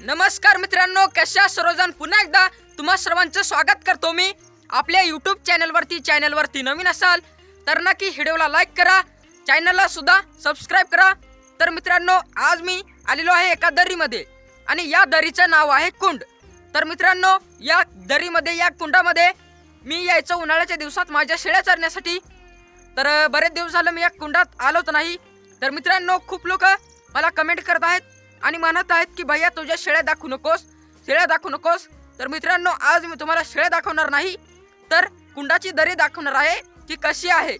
नमस्कार मित्रांनो कशा सर्वजण? पुन्हा एकदा तुम्हा सर्वांचं स्वागत करतो मी. आपल्या यूट्यूब चॅनलवरती चॅनलवरती नवीन असाल तर नक्की व्हिडिओला लाईक करा. चॅनलला सुद्धा सबस्क्राईब करा. तर मित्रांनो आज मी आलेलो आहे एका दरीमध्ये आणि या दरीचं नाव आहे कुंड. तर मित्रांनो या दरीमध्ये या कुंडामध्ये मी यायचं उन्हाळ्याच्या दिवसात माझ्या शेळ्या चरण्यासाठी. तर बरेच दिवस झालं मी या कुंडात आलोच नाही. तर मित्रांनो खूप लोक मला कमेंट करत आहेत. आणि म्हणत आहेत की भैया तुझ्या शेळ्या दाखवू नकोस. शेळ्या दाखवू नकोस. तर मित्रांनो आज मी तुम्हाला शेळ्या दाखवणार नाही तर कुंडाची दरी दाखवणार आहे की कशी आहे.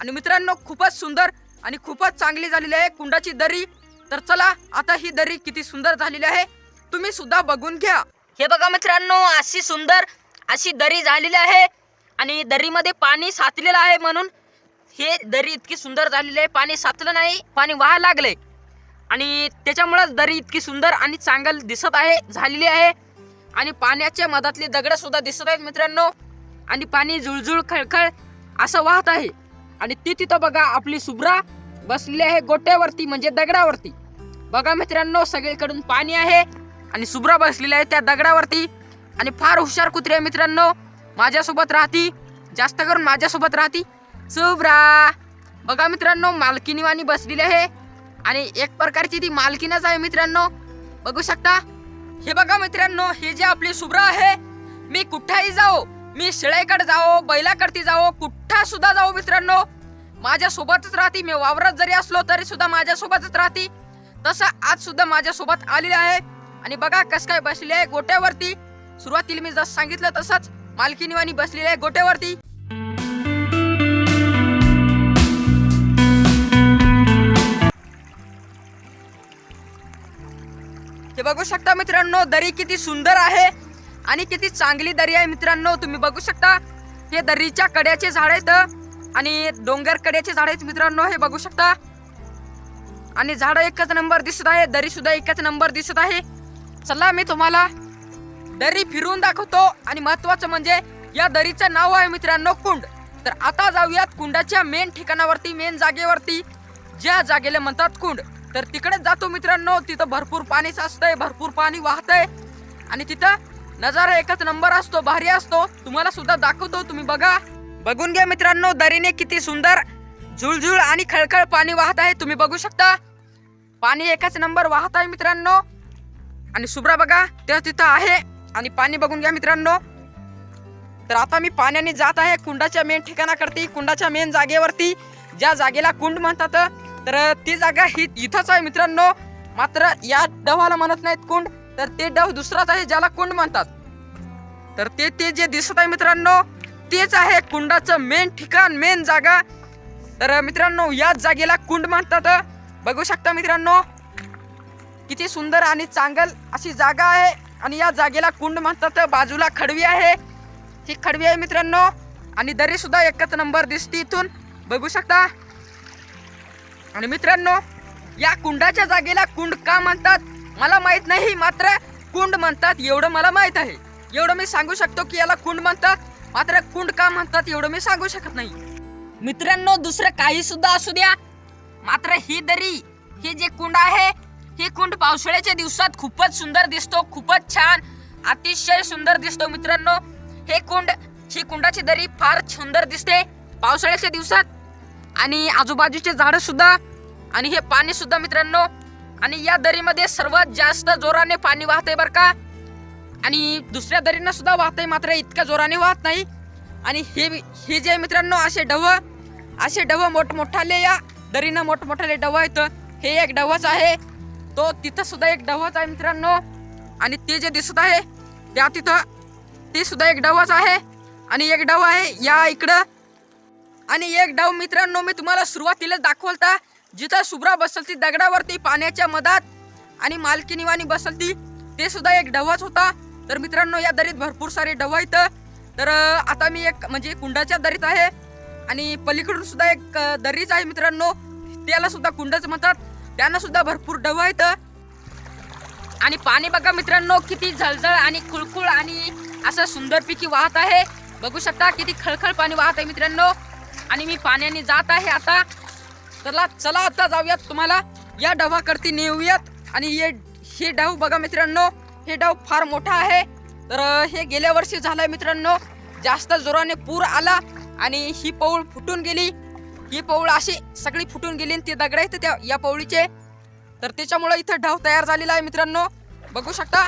आणि मित्रांनो खूपच सुंदर आणि खूपच चांगली झालेली आहे कुंडाची दरी. तर चला आता ही दरी किती सुंदर झालेली आहे तुम्ही सुद्धा बघून घ्या. हे बघा मित्रांनो अशी सुंदर अशी दरी झालेली आहे आणि दरीमध्ये पाणी साचलेलं आहे म्हणून हे दरी इतकी सुंदर झालेली आहे. पाणी साचलं नाही पाणी व्हायला लागले. आणि त्याच्यामुळेच दरी इतकी सुंदर आणि चांगल दिसत आहे झालेली आहे. आणि पाण्याच्या मधातले दगड सुद्धा दिसत आहेत मित्रांनो. आणि पाणी जुळजुळ खळखळ असं वाहत आहे. आणि ती तिथं बघा आपली सुब्रा बसलेली आहे गोट्यावरती म्हणजे दगडावरती. बघा मित्रांनो सगळीकडून पाणी आहे. आणि सुब्रा बसलेली आहे त्या दगडावरती. आणि फार हुशार कुत्री आहे मित्रांनो. माझ्यासोबत राहती. जास्त करून माझ्यासोबत राहती. सुब्रा बघा मित्रांनो मालकीनी वाणी बसलेली आहे. आणि एक प्रकारची ती मालकीनच आहे मित्रांनो. बघू शकता? हे बघा मित्रांनो हे जे आपली शुभ्र आहे मी कुठेही जाओ मी शेळ्याकडे जाओ बैलाकडती जाओ कुठं सुद्धा जाओ मित्रांनो. माझ्या सोबतच राहती मी वावरात जरी असलो तरी सुद्धा माझ्या सोबतच राहती. तसं आज सुद्धा माझ्या सोबत आलेली आहे. आणि बघा कस काय बसलेली आहे गोट्यावरती. सुरुवातीला मी जसं सांगितलं तसंच मालकीनीवानी बसलेली आहे गोट्यावरती. बघू शकता मित्रांनो दरी किती सुंदर आहे आणि किती चांगली दरी आहे मित्रांनो. तुम्ही बघू शकता हे दरीच्या कड्याचे झाड आहेत आणि डोंगर कड्याचे झाड आहेत मित्रांनो हे बघू शकता. आणि झाड एकच नंबर दिसत आहे दरी सुद्धा एकच नंबर दिसत आहे. चला मी तुम्हाला दरी फिरून दाखवतो आणि महत्वाचं म्हणजे या दरीचं नाव आहे मित्रांनो कुंड. तर आता जाऊयात कुंडाच्या मेन ठिकाणावरती मेन जागेवरती. ज्या जागेला म्हणतात कुंड. तर तिकडेच जातो मित्रांनो तिथं भरपूर पाणी साचतंय भरपूर पाणी वाहतंय. आणि तिथं नजारा एकच नंबर असतो भारी असतो. तुम्हाला सुद्धा दाखवतो तुम्ही बघा. बघून घ्या मित्रांनो दरीने किती सुंदर झुळझुळ आणि खळखळ पाणी वाहत आहे तुम्ही बघू शकता. पाणी एकच नंबर वाहत आहे मित्रांनो. आणि शुभ्रा बघा ते तिथं आहे. आणि पाणी बघून घ्या मित्रांनो. तर आता मी पाण्याने जात आहे कुंडाच्या मेन ठिकाणाकडती कुंडाच्या मेन जागेवरती. ज्या जागेला कुंड म्हणतात तर ती जागा ही इथंच आहे मित्रांनो. मात्र या डवाला म्हणत नाहीत कुंड तर ते डव दुसराच आहे ज्याला कुंड म्हणतात. तर ते ते जे दिसत आहे मित्रांनो तेच आहे कुंडाचं मेन ठिकाण मेन जागा. तर मित्रांनो याच जागेला कुंड म्हणतात. बघू शकता मित्रांनो किती सुंदर आणि चांगल अशी जागा आहे. आणि या जागेला कुंड म्हणतात. बाजूला खडवी आहे. ही खडवी आहे मित्रांनो. आणि दरी सुद्धा एकच नंबर दिसते इथून. बघू शकता आणि मित्रांनो या कुंडाच्या जागेला कुंड का म्हणतात? मला माहीत नाही मात्र कुंड म्हणतात एवढं मला माहीत आहे. एवढं मी सांगू शकतो की याला कुंड म्हणतात मात्र कुंड का म्हणतात एवढं मी सांगू शकत नाही. मित्रांनो दुसरं काही सुद्धा असू द्या. मात्र ही दरी हे जे कुंड आहे ही कुंड पावसाळ्याच्या दिवसात खूपच सुंदर दिसतो खूपच छान अतिशय सुंदर दिसतो मित्रांनो. हे कुंड ही कुंडाची दरी फार सुंदर दिसते. पावसाळ्याच्या दिवसात आणि आजूबाजूचे झाडं सुद्धा आणि हे पाणी सुद्धा मित्रांनो आणि या दरीमध्ये सर्वात जास्त जोराने पाणी वाहत आहे बरं का? आणि दुसऱ्या दरीनं सुद्धा वाहते मात्र इतक्या जोराने वाहत नाही. आणि हे हे जे मित्रांनो असे डव असे डव मोठमोठाले या दरीनं मोठमोठाले डव आहेत. हे एक डवच आहे. तो तिथं सुद्धा एक डवच आहे मित्रांनो. आणि ते जे दिसत आहे त्या तिथं ते सुद्धा एक डवच आहे. आणि एक डव आहे या इकडं. आणि एक डाव मित्रांनो मी तुम्हाला सुरुवातीला दाखवलता. जिथं शुभ्रा बसलती दगडावरती पाण्याच्या मधात. आणि मालकीनिवाणी बसलती ते सुद्धा एक डवच होता. तर मित्रांनो या दरीत भरपूर सारे डव आहेत. तर आता मी एक म्हणजे कुंडाच्या दरीत आहे. आणि पलीकडून सुद्धा एक दरीच आहे मित्रांनो. त्याला सुद्धा कुंडच म्हणतात. त्यांना सुद्धा भरपूर डव आहेत. आणि पाणी बघा मित्रांनो किती झळझळ आणि खुळखुळ आणि असं सुंदरपैकी वाहत आहे. बघू शकता किती खळखळ पाणी वाहत आहे मित्रांनो. आणि मी पाण्याने जात आहे आता. चला चला आता जाऊयात तुम्हाला. या डबाकडती नेऊयात. आणि हे हे डाव बघा मित्रांनो हे डाव फार मोठा आहे. तर हे गेल्या वर्षी झालंय मित्रांनो. जास्त जोराने पूर आला आणि ही पौळ फुटून गेली. ही पौळ अशी सगळी फुटून गेली आणि ते दगड आहेत त्या या पौळीचे तर त्याच्यामुळे इथं ढाव तयार झालेला आहे मित्रांनो. बघू शकता.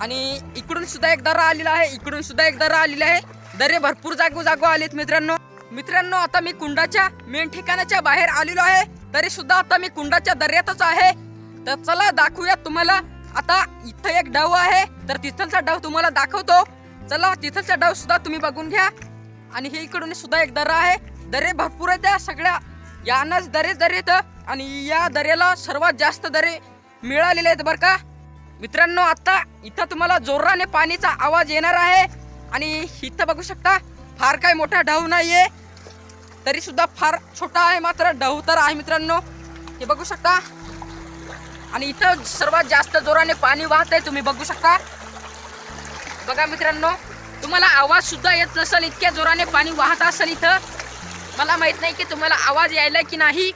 आणि इकडून सुद्धा एक दरा आलेला आहे इकडून सुद्धा एक दरा आलेला आहे. दरे भरपूर जागो जागो आलेत मित्रांनो. मित्रांनो आता मी कुंडाच्या मेन ठिकाणाच्या बाहेर आलेलो आहे. तरी सुद्धा आता मी कुंडाच्या दर्यातच आहे. तर चला दाखवूया तुम्हाला. आता इथं एक डाव आहे. तर तिथलचा डाव तुम्हाला दाखवतो. चला तिथलचा डाव सुद्धा तुम्ही बघून घ्या. आणि हे इकडून सुद्धा एक दरा आहे. दरे भरपूर आहेत त्या सगळ्या. यानाच दरे दरे आणि या दर्याला सर्वात जास्त दरे मिळालेले आहेत बरं का. मित्रांनो आता इथं तुम्हाला जोराने पाणीचा आवाज येणार आहे. आणि इथं बघू शकता फार काही मोठा ढव नाहीये. तरी सुद्धा फार छोटा आहे मात्र डव तर आहे मित्रांनो. हे बघू शकता. आणि इथं सर्वात जास्त जोराने पाणी वाहत आहे तुम्ही बघू शकता. बघा मित्रांनो तुम्हाला आवाज सुद्धा येत नसेल इतक्या जोराने पाणी वाहत असेल इथं. मला माहीत नाही की तुम्हाला आवाज यायला की नाही.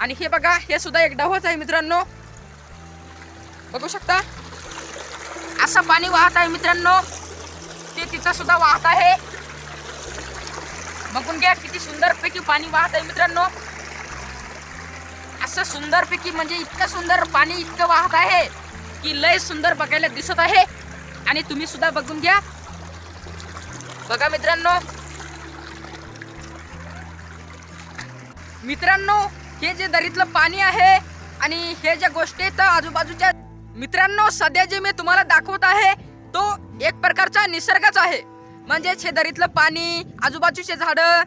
आणि हे बघा हे सुद्धा एक डवच आहे मित्रांनो. बघू शकता. असं पाणी वाहत आहे मित्रांनो. म्हणजे आहे तिथं सुद्धा वाहत आहे. बघून घ्या किती सुंदर पैकी पाणी वाहत आहे मित्रांनो. असं सुंदर पैकी म्हणजे इतकं सुंदर पाणी इतकं वाहत आहे की लय सुंदर बघायला दिसत आहे. आणि तुम्ही सुद्धा बघून घ्या. बघा मित्रांनो. मित्रांनो हे जे दरीतलं पाणी आहे आणि हे ज्या गोष्टी आहेत आजूबाजूच्या मित्रांनो सध्या जे मी तुम्हाला दाखवत आहे तो एक प्रकारचा निसर्गच आहे. म्हणजेच हे दरीतलं पाणी आजूबाजूचे झाडं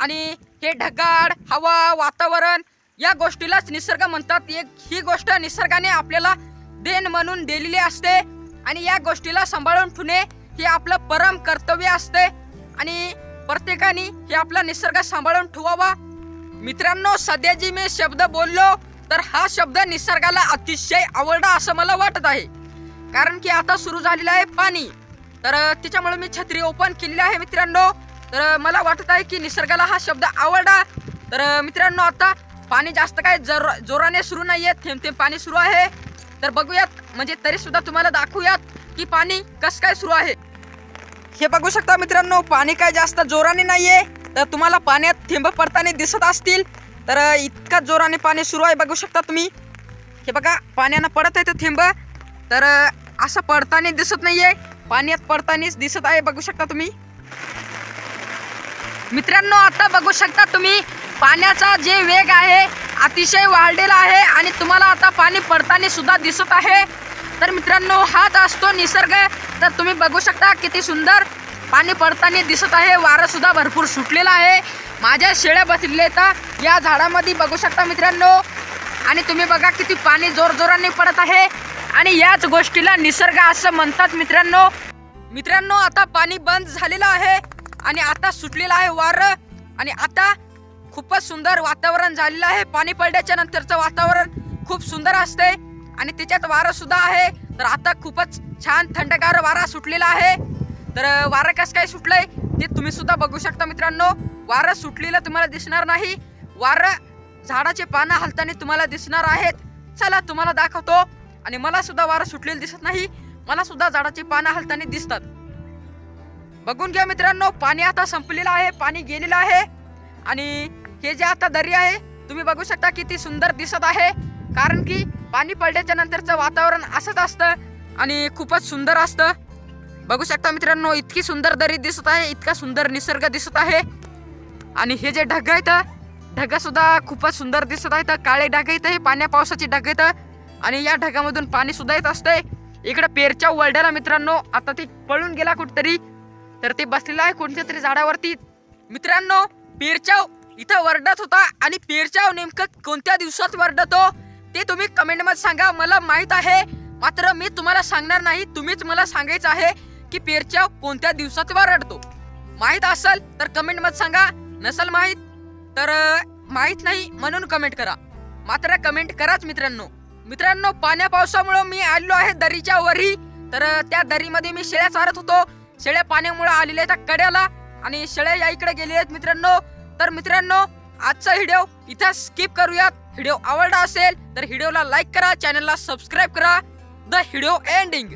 आणि हे ढगाळ हवा वातावरण या गोष्टीलाच निसर्ग म्हणतात. एक ही गोष्ट निसर्गाने आपल्याला देण म्हणून दिलेली असते आणि या गोष्टीला सांभाळून ठेवणे हे आपलं परम कर्तव्य असते आणि प्रत्येकाने हे आपला निसर्ग सांभाळून ठेवावा. मित्रांनो सध्या जी मी शब्द बोललो तर हा शब्द निसर्गाला अतिशय आवडला असं मला वाटत आहे. कारण की आता सुरू झालेलं आहे पाणी. तर त्याच्यामुळे मी छत्री ओपन केलेली आहे मित्रांनो. तर मला वाटत आहे की निसर्गाला हा शब्द आवडला. तर मित्रांनो आता पाणी जास्त काय जोर जोराने सुरू नाहीये. थेंब थेंब पाणी सुरू आहे. तर बघूयात. म्हणजे तरी सुद्धा तुम्हाला दाखवूयात की पाणी कसं काय सुरू आहे. हे बघू शकता मित्रांनो पाणी काय जास्त जोराने नाहीये. तर तुम्हाला पाण्यात थेंब पडताना दिसत असतील. तर इतका जोराने पाणी सुरू आहे बघू शकता तुम्ही. हे बघा पाण्यानं पडत आहे ते थेंब. तर असं पडताना दिसत नाहीये. पाण्यात पडतानाच दिसत आहे बघू शकता तुम्ही. मित्रांनो आता बघू शकता तुम्ही पाण्याचा जे वेग आहे अतिशय वाढलेला आहे आणि तुम्हाला आता पाणी पडताना सुद्धा दिसत आहे. तर मित्रांनो हाच असतो निसर्ग. तर तुम्ही बघू शकता किती सुंदर पाणी पडताना दिसत आहे. वारं सुद्धा भरपूर सुटलेला आहे. माझ्या शेळ्या बसलेल्या तर या झाडामध्ये बघू शकता मित्रांनो. आणि तुम्ही बघा किती पाणी जोरजोराने पडत आहे. आणि याच गोष्टीला निसर्ग असं म्हणतात मित्रांनो. मित्रांनो आता पाणी बंद झालेलं आहे आणि आता सुटलेलं आहे वारं. आणि आता खूपच सुंदर वातावरण झालेलं आहे. पाणी पडल्याच्या नंतरचं वातावरण खूप सुंदर असते आणि त्याच्यात वारं सुद्धा आहे. तर आता खूपच छान थंडगार वारा सुटलेला आहे. तर वारं कसं काय सुटलंय ते तुम्ही सुद्धा बघू शकता मित्रांनो. वारं सुटलेलं तुम्हाला दिसणार नाही. वारं झाडाचे पानं हलताना तुम्हाला दिसणार आहेत. चला तुम्हाला दाखवतो. आणि मला सुद्धा वारं सुटलेला दिसत नाही. मला सुद्धा झाडाची पानं हलताना दिसतात. बघून घ्या मित्रांनो पाणी आता संपलेलं आहे पाणी गेलेलं आहे. आणि हे जे आता दरी आहे तुम्ही बघू शकता किती सुंदर दिसत आहे. कारण की पाणी पडल्याच्या नंतरचं वातावरण असंच असतं आणि खूपच सुंदर असतं. बघू शकता मित्रांनो इतकी सुंदर दरी दिसत आहे इतका सुंदर निसर्ग दिसत आहे. आणि हे जे ढग आहेत ढग सुद्धा खूपच सुंदर दिसत आहेत. काळे ढग आहेत हे पाण्या पावसाची ढग आहेत. आणि या ढगामधून पाणी सुद्धा येत असते इकडे पेरच्या वरड्याला मित्रांनो आता ते पळून गेला कुठतरी. तर ते बसलेलं आहे कोणत्या तरी झाडावरती. मित्रांनो पेरचाव इथं वरडत होता आणि पेरचाव नेमकं कोणत्या दिवसात वरडतो ते तुम्ही कमेंटमध्ये सांगा. मला माहीत आहे. मात्र मी तुम्हाला सांगणार नाही. तुम्हीच मला सांगायचं आहे की पेरचाव कोणत्या दिवसात वरडतो. माहीत असेल तर कमेंटमध्ये सांगा. नसेल माहीत तर माहीत नाही म्हणून कमेंट करा. मात्र कमेंट कराच मित्रांनो. मित्रांनो पाण्या पावसामुळे मी आलेलो आहे दरीच्या वरी. तर त्या दरीमध्ये मी शेळ्या चारत होतो. शेळ्या पाण्यामुळे आलेल्या आहेत कड्याला आणि शेळ्या या इकडे गेले आहेत मित्रांनो. तर मित्रांनो आजचा व्हिडिओ इथं स्किप करूयात. व्हिडिओ आवडला असेल तर व्हिडिओला लाईक करा चॅनलला सबस्क्राईब करा. The video ending